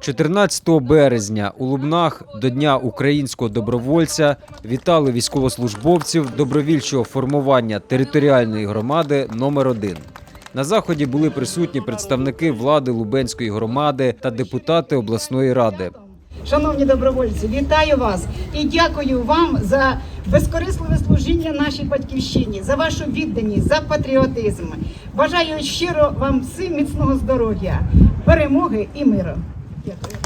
14 березня у Лубнах до Дня українського добровольця вітали військовослужбовців добровільчого формування територіальної громади номер 1 На заході були присутні представники влади Лубенської громади та депутати обласної ради. Шановні добровольці, вітаю вас і дякую вам за безкорисливе служіння нашій батьківщині, за вашу відданість, за патріотизм. Бажаю щиро вам всім міцного здоров'я, перемоги і миру. Дякую.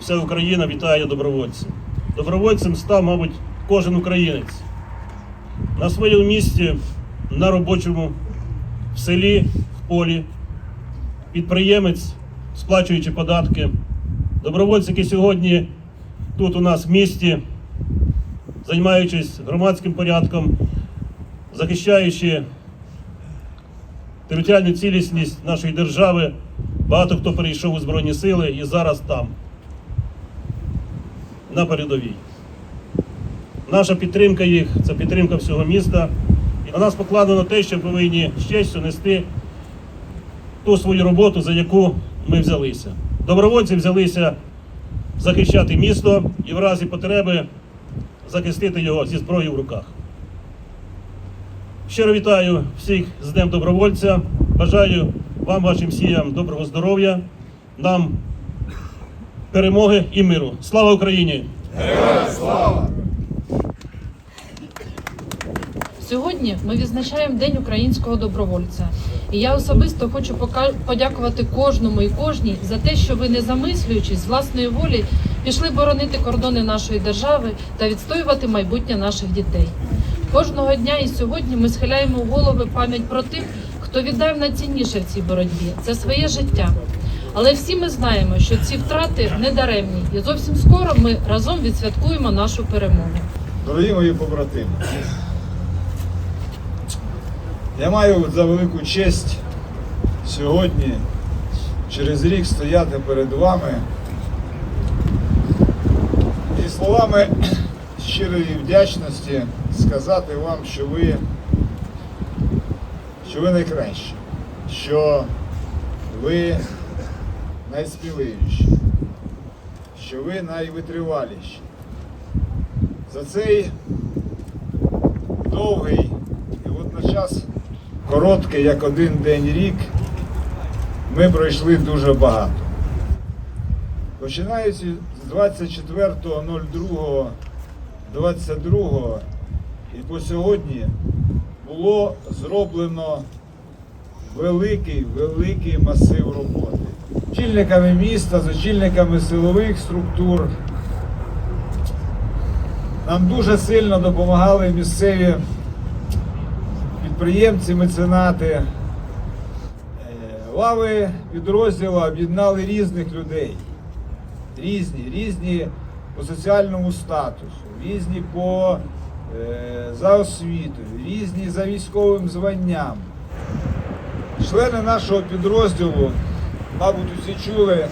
Вся Україна вітає добровольців. Добровольцем став, мабуть, кожен українець. На своєму місці, на робочому, в селі, в полі, підприємець, сплачуючи податки. Добровольці, які сьогодні тут у нас в місті, займаючись громадським порядком, захищаючи територіальну цілісність нашої держави, багато хто перейшов у Збройні Сили і зараз там на передовій. Наша підтримка їх це підтримка всього міста. І на нас покладено те, що повинні з честю нести ту свою роботу, за яку ми взялися. Добровольці взялися захищати місто і в разі потреби захистити його зі зброєю в руках. Щиро вітаю всіх з Днем добровольця. Бажаю вам, вашим сіям, доброго здоров'я, нам перемоги і миру. Слава Україні! Сьогодні ми відзначаємо День українського добровольця. І я особисто хочу пока- подякувати кожному і кожній за те, що ви, не замислюючись з власної волі, пішли боронити кордони нашої держави та відстоювати майбутнє наших дітей. Кожного дня і сьогодні ми схиляємо голови пам'ять про тих, хто віддав найцінніше в цій боротьбі це своє життя. Але всі ми знаємо, що ці втрати не даремні, і зовсім скоро ми разом відсвяткуємо нашу перемогу. Дорогі мої побратими, я маю за велику честь сьогодні, через рік стояти перед вами і словами щирої вдячності сказати вам, що ви, що ви найкращі, що ви найсміливіші, що ви найвитриваліші. За цей довгий і водночас короткий, як один день рік, ми пройшли дуже багато. Починаючи з 24.02.22 і по сьогодні було зроблено великий, великий масив роботи. Очільниками міста, з очільниками силових структур, нам дуже сильно допомагали місцеві підприємці, меценати. Е, Лави підрозділу об'єднали різних людей. Різні, різні по соціальному статусу, різні по, за освітою, різні за військовим званням. Члени нашого підрозділу, мабуть, усі чули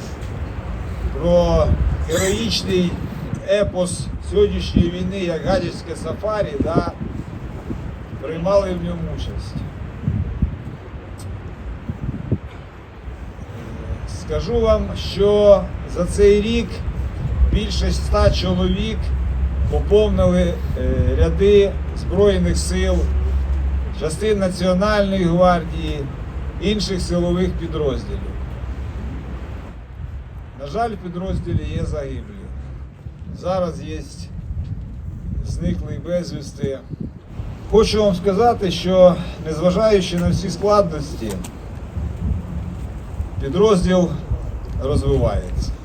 про героїчний епос сьогоднішньої війни, як гадяцьке сафарі, да, приймали в ньому участь. Скажу вам, що за цей рік більше ста чоловік поповнили е, ряди Збройних сил, частин Національної гвардії, інших силових підрозділів. На жаль, підрозділі є загиблі. Зараз є зниклий безвісти. Хочу вам сказати, що незважаючи на всі складності, підрозділ розвивається.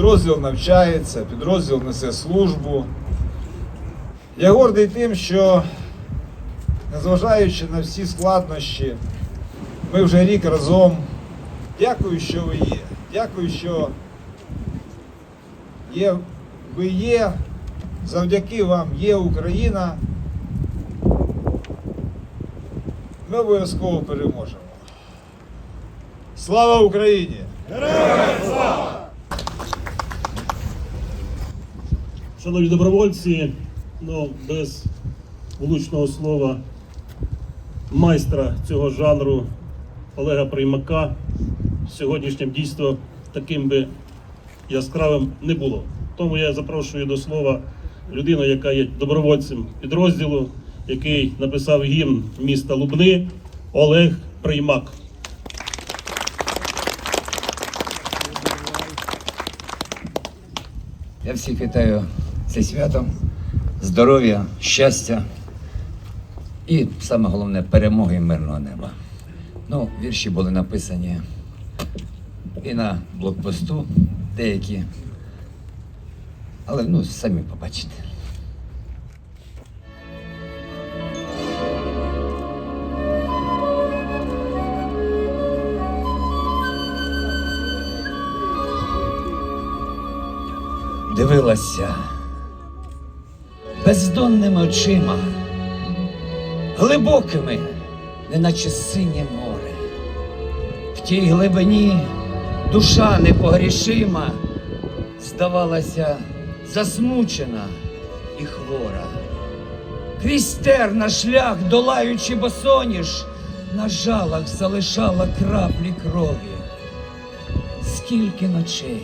Підрозділ навчається, підрозділ несе службу. Я гордий тим, що незважаючи на всі складнощі, ми вже рік разом. Дякую, що ви є. Дякую, що є, ви є. Завдяки вам є Україна. Ми обов'язково переможемо. Слава Україні! Шановні добровольці, ну без влучного слова майстра цього жанру Олега Приймака сьогоднішнє дійство таким би яскравим не було. Тому я запрошую до слова людину, яка є добровольцем підрозділу, який написав гімн міста Лубни Олег Приймак. Я всіх вітаю зі святом, здоров'я, щастя і саме головне перемоги мирного неба. Ну, вірші були написані і на блокпосту деякі. Але ну, самі побачите. Дивилася бездонними очима, глибокими, неначе синє море. В тій глибині душа непогрішима, здавалася засмучена і хвора. Крізь тер на шлях, долаючи босоніж, на жалах залишала краплі крові. Скільки ночей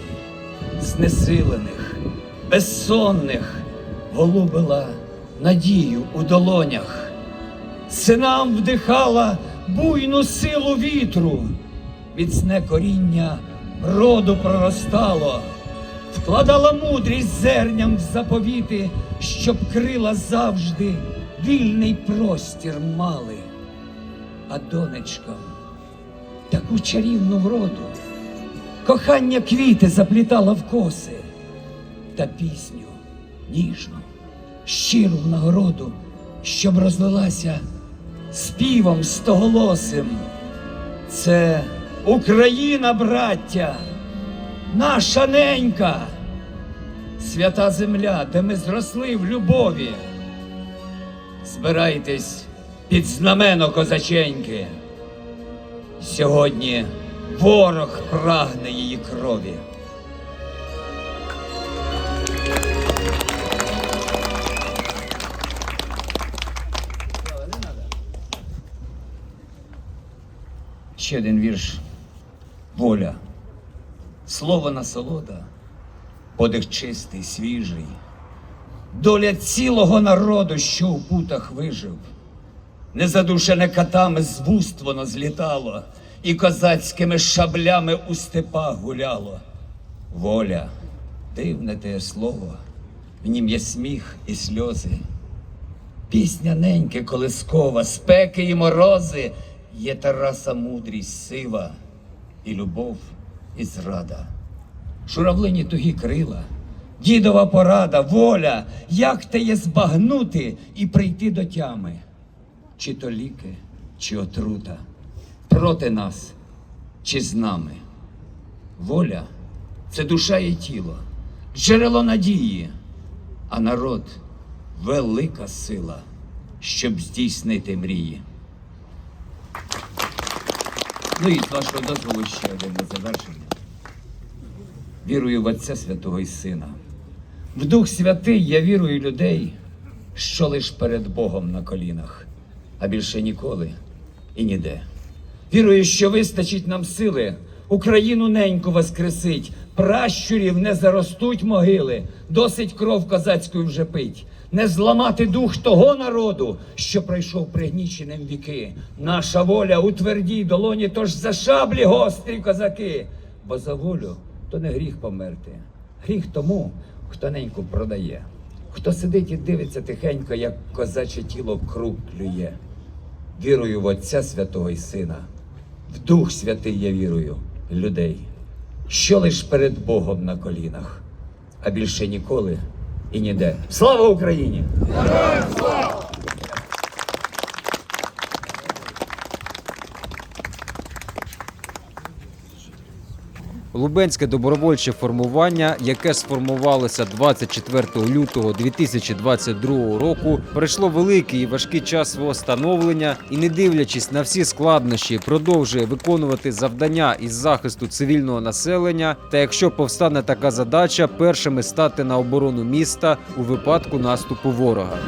знесилених, безсонних голубила надію у долонях, синам вдихала буйну силу вітру, міцне коріння роду проростало, вкладала мудрість зерням в заповіти, щоб крила завжди вільний простір мали, а донечкам таку чарівну вроду. Кохання квіти заплітала в коси та пісню ніжну, щиру в нагороду, щоб розлилася співом стоголосим. Це Україна, браття, наша ненька, свята земля, де ми зросли в любові. Збирайтесь під знамено козаченьки. Сьогодні ворог прагне її крові. Ще один вірш. Воля. Слово насолода, подих чистий, свіжий. Доля цілого народу, що у путах вижив. Незадушене катами з вуст воно злітало, і козацькими шаблями у степах гуляло. Воля, дивне те слово, в нім є сміх і сльози. Пісня неньки колискова, спеки і морози, є Тараса мудрість сива, і любов, і зрада. Журавлині тугі крила, дідова порада, воля, як те є збагнути і прийти до тями чи то ліки, чи отрута, проти нас, чи з нами. Воля це душа і тіло, джерело надії, а народ велика сила, щоб здійснити мрії. Ну і з вашого дозволу ще один на завершення. Вірую в Отця Святого і Сина. В Дух Святий я вірую людей, що лиш перед Богом на колінах, а більше ніколи і ніде. Вірую, що вистачить нам сили Україну неньку воскресить, пращурів не заростуть могили, досить кров козацькою вже пить. Не зламати дух того народу, що пройшов пригніченим віки. Наша воля у твердій долоні, тож за шаблі гострі козаки. Бо за волю то не гріх померти. Гріх тому, хто неньку продає, хто сидить і дивиться тихенько, як козаче тіло круг клює. Вірую в Отця Святого і Сина, в Дух Святий я вірую, людей, що лиш перед Богом на колінах, а більше ніколи і ніде. Слава Україні! Лубенське добровольче формування, яке сформувалося 24 лютого 2022 року, пройшло великий і важкий час свого становлення і, не дивлячись на всі складнощі, продовжує виконувати завдання із захисту цивільного населення. Та якщо повстане така задача, першими стати на оборону міста у випадку наступу ворога.